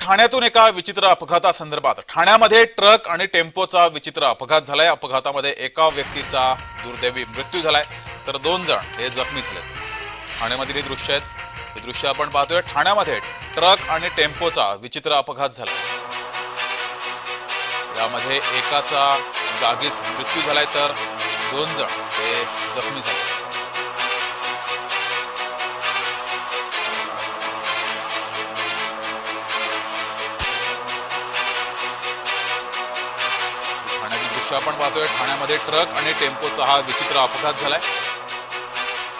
ठाण्यातून एका विचित्र अपघातासंदर्भात. ठाण्यामध्ये ट्रक आणि टेम्पोचा विचित्र अपघात झालाय. अपघातामध्ये एका व्यक्तीचा दुर्दैवी मृत्यू झालाय. तर दोन जण हे जखमी झाले ठाण्यामधील ही दृश्य आहेत. हे दृश्य आपण पाहतोय. ठाण्यामध्ये ट्रक आणि टेम्पोचा विचित्र अपघात झाला यामध्ये एकाचा जागीच मृत्यू झालाय. तर दोन जण हे जखमी झाले दृश्य आपण पाहतोय ठाण्यामध्ये ट्रक आणि टेम्पोचा हा विचित्र अपघात झालाय.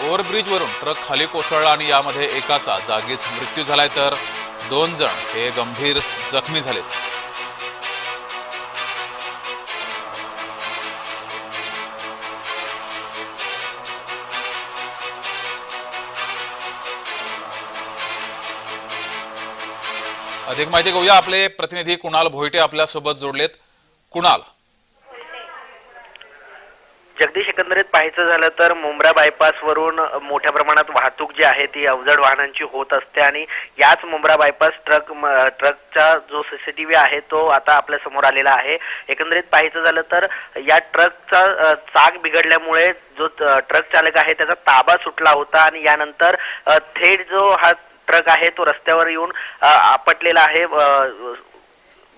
ओव्हरब्रिजवरून ट्रक खाली कोसळला आणि यामध्ये एकाचा जागीच मृत्यू झालाय तर दोन जण हे गंभीर जखमी झालेत. अधिक माहिती घेऊया. आपले प्रतिनिधी कुणाल भोईटे आपल्यासोबत जोडलेत. कुणाल? जगदीश एकंदरीत पाहायचं झालं तर मुंब्रा बायपासवरून मोठ्या प्रमाणात वाहतूक जी आहे ती अवजड वाहनांची होत असते आणि याच मुंब्रा बायपास ट्रक ट्रकचा जो सीसीटीव्ही आहे तो आता आपल्यासमोर आलेला आहे. एकंदरीत पाहायचं झालं तर या ट्रकचा चाक बिघडल्यामुळे जो ट्रक चालक आहे त्याचा ताबा सुटला होता आणि यानंतर थेट जो हा ट्रक आहे तो रस्त्यावर येऊन आपटलेला आहे.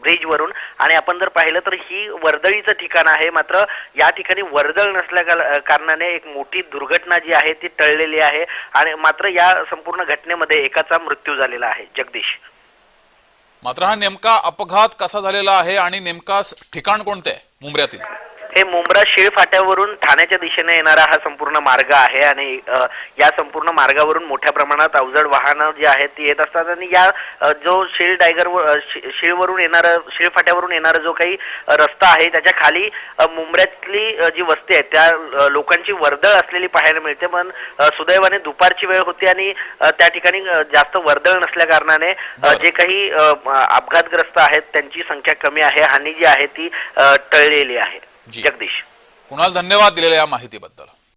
ब्रिजवरून. ब्रिज वरून आणि आपण जर पाहिलं तर ही वर्दळीचं ठिकाण आहे. मात्र या ठिकाणी वर्दळ नसल्या कारणाने एक मोठी दुर्घटना जी आहे ती टळलेली आहे. आणि मात्र या संपूर्ण घटनेमध्ये एकाचा मृत्यू झालेला आहे. जगदीश. मात्र हा नेमका अपघात कसा झालेला आहे आणि नेमका ठिकाण कोणते आहे? मुंबऱ्यातील हे मुंब्रा शीळ फाट्यावरून ठाण्याच्या दिशेने येणारा हा संपूर्ण मार्ग आहे आणि या संपूर्ण मार्गावरून मोठ्या प्रमाणात अवजड वाहनं जी आहेत ती येत असतात आणि या जो शीळ टायगर शीळवरून येणारा शीळ फाट्यावरून येणारा जो काही रस्ता आहे त्याच्याखाली मुंबऱ्यातली जी वस्ती आहे त्या लोकांची वर्दळ असलेली पाहायला मिळते पण सुदैवाने दुपारची वेळ होती आणि त्या ठिकाणी जास्त वर्दळ नसल्या कारणाने. जे काही अपघातग्रस्त आहेत त्यांची संख्या कमी आहे हानी जी आहे ती टळलेली आहे. जगदीश. कुणाल धन्यवाद दिलेल्या या माहितीबद्दल?